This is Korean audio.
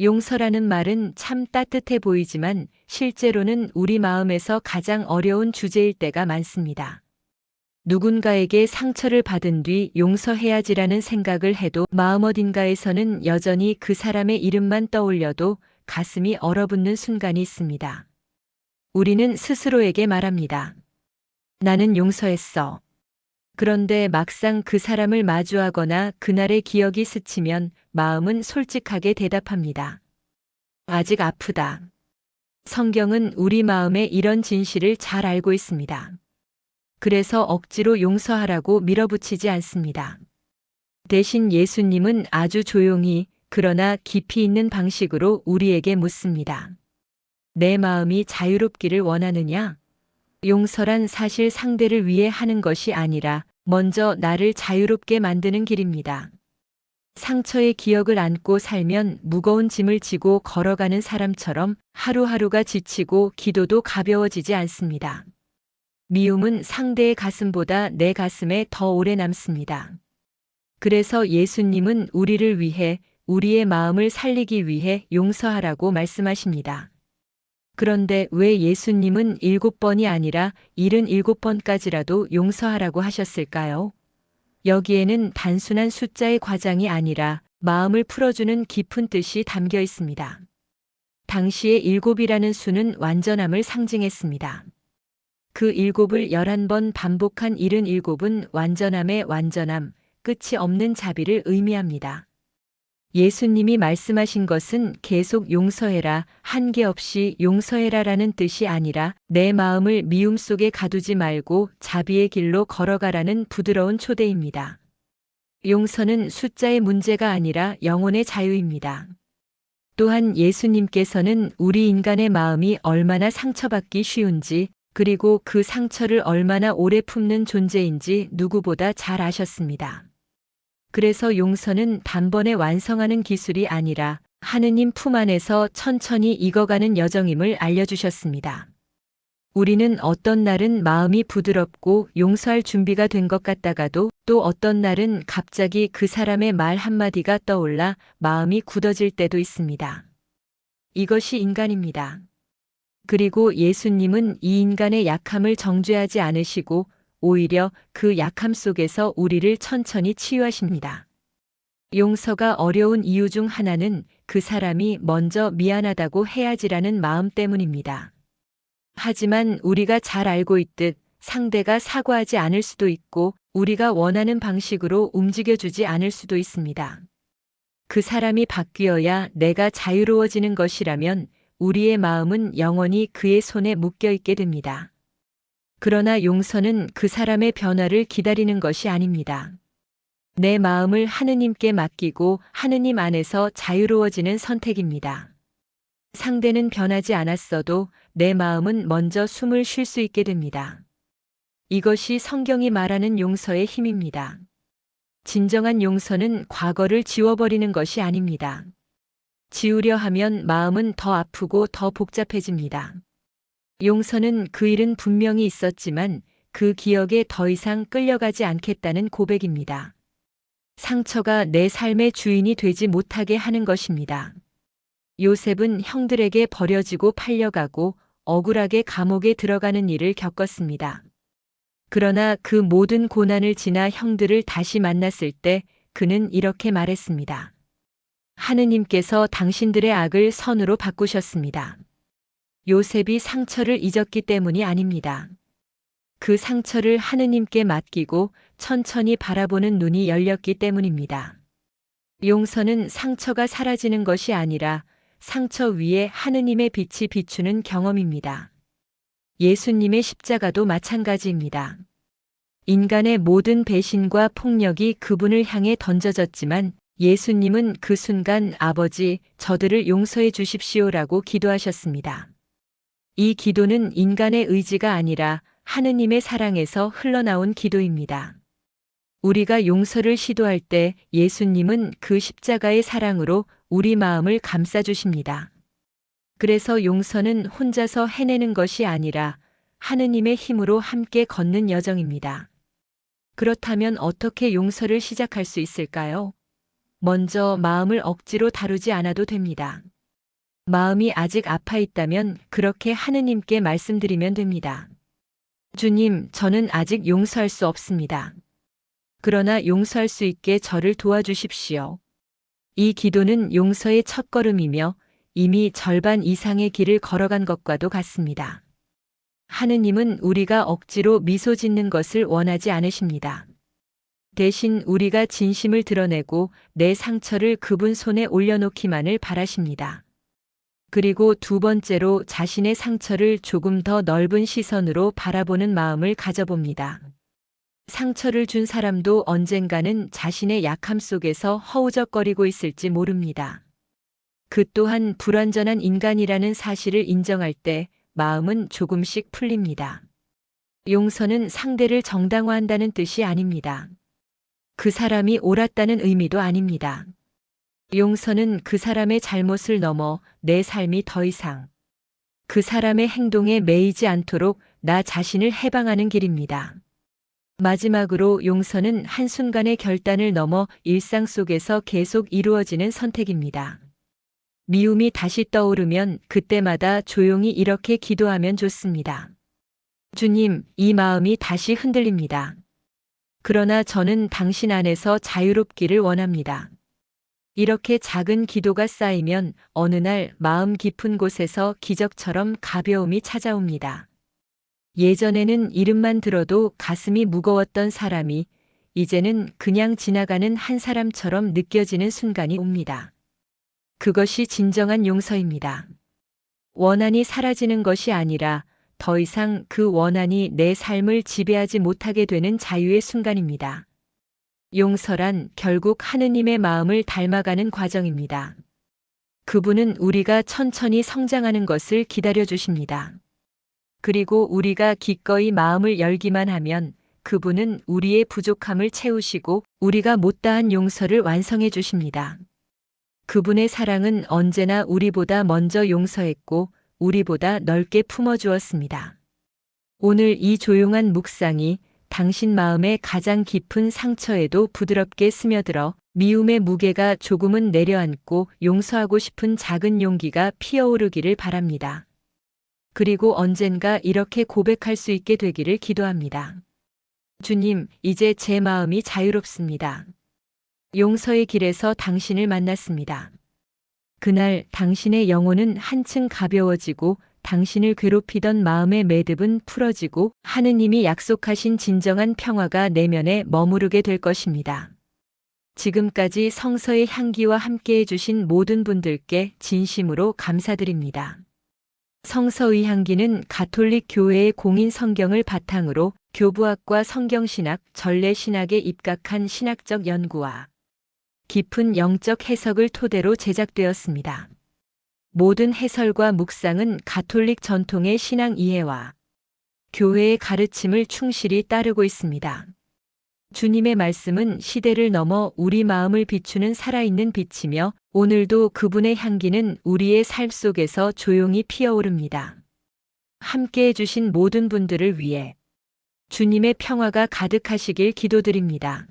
용서라는 말은 참 따뜻해 보이지만 실제로는 우리 마음에서 가장 어려운 주제일 때가 많습니다. 누군가에게 상처를 받은 뒤 용서해야지라는 생각을 해도 마음 어딘가에서는 여전히 그 사람의 이름만 떠올려도 가슴이 얼어붙는 순간이 있습니다. 우리는 스스로에게 말합니다. 나는 용서했어. 그런데 막상 그 사람을 마주하거나 그날의 기억이 스치면 마음은 솔직하게 대답합니다. 아직 아프다. 성경은 우리 마음의 이런 진실을 잘 알고 있습니다. 그래서 억지로 용서하라고 밀어붙이지 않습니다. 대신 예수님은 아주 조용히 그러나 깊이 있는 방식으로 우리에게 묻습니다. 내 마음이 자유롭기를 원하느냐? 용서란 사실 상대를 위해 하는 것이 아니라 먼저 나를 자유롭게 만드는 길입니다. 상처의 기억을 안고 살면 무거운 짐을 지고 걸어가는 사람처럼 하루하루가 지치고 기도도 가벼워지지 않습니다. 미움은 상대의 가슴보다 내 가슴에 더 오래 남습니다. 그래서 예수님은 우리를 위해 우리의 마음을 살리기 위해 용서하라고 말씀하십니다. 그런데 왜 예수님은 일곱 번이 아니라 일흔 일곱 번까지라도 용서하라고 하셨을까요? 여기에는 단순한 숫자의 과장이 아니라 마음을 풀어주는 깊은 뜻이 담겨 있습니다. 당시의 일곱이라는 수는 완전함을 상징했습니다. 그 일곱을 열한 번 반복한 일흔 일곱은 완전함의 완전함, 끝이 없는 자비를 의미합니다. 예수님이 말씀하신 것은 계속 용서해라, 한계 없이 용서해라라는 뜻이 아니라 내 마음을 미움 속에 가두지 말고 자비의 길로 걸어가라는 부드러운 초대입니다. 용서는 숫자의 문제가 아니라 영혼의 자유입니다. 또한 예수님께서는 우리 인간의 마음이 얼마나 상처받기 쉬운지 그리고 그 상처를 얼마나 오래 품는 존재인지 누구보다 잘 아셨습니다. 그래서 용서는 단번에 완성하는 기술이 아니라 하느님 품 안에서 천천히 익어가는 여정임을 알려주셨습니다. 우리는 어떤 날은 마음이 부드럽고 용서할 준비가 된 것 같다가도 또 어떤 날은 갑자기 그 사람의 말 한마디가 떠올라 마음이 굳어질 때도 있습니다. 이것이 인간입니다. 그리고 예수님은 이 인간의 약함을 정죄하지 않으시고 오히려 그 약함 속에서 우리를 천천히 치유하십니다. 용서가 어려운 이유 중 하나는 그 사람이 먼저 미안하다고 해야지라는 마음 때문입니다. 하지만 우리가 잘 알고 있듯 상대가 사과하지 않을 수도 있고 우리가 원하는 방식으로 움직여주지 않을 수도 있습니다. 그 사람이 바뀌어야 내가 자유로워지는 것이라면 우리의 마음은 영원히 그의 손에 묶여 있게 됩니다. 그러나 용서는 그 사람의 변화를 기다리는 것이 아닙니다. 내 마음을 하느님께 맡기고 하느님 안에서 자유로워지는 선택입니다. 상대는 변하지 않았어도 내 마음은 먼저 숨을 쉴 수 있게 됩니다. 이것이 성경이 말하는 용서의 힘입니다. 진정한 용서는 과거를 지워버리는 것이 아닙니다. 지우려 하면 마음은 더 아프고 더 복잡해집니다. 용서는 그 일은 분명히 있었지만 그 기억에 더 이상 끌려가지 않겠다는 고백입니다. 상처가 내 삶의 주인이 되지 못하게 하는 것입니다. 요셉은 형들에게 버려지고 팔려가고 억울하게 감옥에 들어가는 일을 겪었습니다. 그러나 그 모든 고난을 지나 형들을 다시 만났을 때 그는 이렇게 말했습니다. 하느님께서 당신들의 악을 선으로 바꾸셨습니다. 요셉이 상처를 잊었기 때문이 아닙니다. 그 상처를 하느님께 맡기고 천천히 바라보는 눈이 열렸기 때문입니다. 용서는 상처가 사라지는 것이 아니라 상처 위에 하느님의 빛이 비추는 경험입니다. 예수님의 십자가도 마찬가지입니다. 인간의 모든 배신과 폭력이 그분을 향해 던져졌지만 예수님은 그 순간 아버지, 저들을 용서해 주십시오라고 기도하셨습니다. 이 기도는 인간의 의지가 아니라 하느님의 사랑에서 흘러나온 기도입니다. 우리가 용서를 시도할 때 예수님은 그 십자가의 사랑으로 우리 마음을 감싸주십니다. 그래서 용서는 혼자서 해내는 것이 아니라 하느님의 힘으로 함께 걷는 여정입니다. 그렇다면 어떻게 용서를 시작할 수 있을까요? 먼저 마음을 억지로 다루지 않아도 됩니다. 마음이 아직 아파 있다면 그렇게 하느님께 말씀드리면 됩니다. 주님, 저는 아직 용서할 수 없습니다. 그러나 용서할 수 있게 저를 도와주십시오. 이 기도는 용서의 첫걸음이며 이미 절반 이상의 길을 걸어간 것과도 같습니다. 하느님은 우리가 억지로 미소 짓는 것을 원하지 않으십니다. 대신 우리가 진심을 드러내고 내 상처를 그분 손에 올려놓기만을 바라십니다. 그리고 두 번째로 자신의 상처를 조금 더 넓은 시선으로 바라보는 마음을 가져봅니다. 상처를 준 사람도 언젠가는 자신의 약함 속에서 허우적거리고 있을지 모릅니다. 그 또한 불완전한 인간이라는 사실을 인정할 때 마음은 조금씩 풀립니다. 용서는 상대를 정당화한다는 뜻이 아닙니다. 그 사람이 옳았다는 의미도 아닙니다. 용서는 그 사람의 잘못을 넘어 내 삶이 더 이상 그 사람의 행동에 매이지 않도록 나 자신을 해방하는 길입니다. 마지막으로 용서는 한순간의 결단을 넘어 일상 속에서 계속 이루어지는 선택입니다. 미움이 다시 떠오르면 그때마다 조용히 이렇게 기도하면 좋습니다. 주님, 이 마음이 다시 흔들립니다. 그러나 저는 당신 안에서 자유롭기를 원합니다. 이렇게 작은 기도가 쌓이면 어느 날 마음 깊은 곳에서 기적처럼 가벼움이 찾아옵니다. 예전에는 이름만 들어도 가슴이 무거웠던 사람이 이제는 그냥 지나가는 한 사람처럼 느껴지는 순간이 옵니다. 그것이 진정한 용서입니다. 원한이 사라지는 것이 아니라 더 이상 그 원한이 내 삶을 지배하지 못하게 되는 자유의 순간입니다. 용서란 결국 하느님의 마음을 닮아가는 과정입니다. 그분은 우리가 천천히 성장하는 것을 기다려 주십니다. 그리고 우리가 기꺼이 마음을 열기만 하면 그분은 우리의 부족함을 채우시고 우리가 못다한 용서를 완성해 주십니다. 그분의 사랑은 언제나 우리보다 먼저 용서했고 우리보다 넓게 품어 주었습니다. 오늘 이 조용한 묵상이 당신 마음의 가장 깊은 상처에도 부드럽게 스며들어 미움의 무게가 조금은 내려앉고 용서하고 싶은 작은 용기가 피어오르기를 바랍니다. 그리고 언젠가 이렇게 고백할 수 있게 되기를 기도합니다. 주님, 이제 제 마음이 자유롭습니다. 용서의 길에서 당신을 만났습니다. 그날 당신의 영혼은 한층 가벼워지고 당신을 괴롭히던 마음의 매듭은 풀어지고 하느님이 약속하신 진정한 평화가 내면에 머무르게 될 것입니다. 지금까지 성서의 향기와 함께 해주신 모든 분들께 진심으로 감사드립니다. 성서의 향기는 가톨릭 교회의 공인 성경을 바탕으로 교부학과 성경신학, 전래신학에 입각한 신학적 연구와 깊은 영적 해석을 토대로 제작되었습니다. 모든 해설과 묵상은 가톨릭 전통의 신앙 이해와 교회의 가르침을 충실히 따르고 있습니다. 주님의 말씀은 시대를 넘어 우리 마음을 비추는 살아있는 빛이며 오늘도 그분의 향기는 우리의 삶 속에서 조용히 피어오릅니다. 함께 해주신 모든 분들을 위해 주님의 평화가 가득하시길 기도드립니다.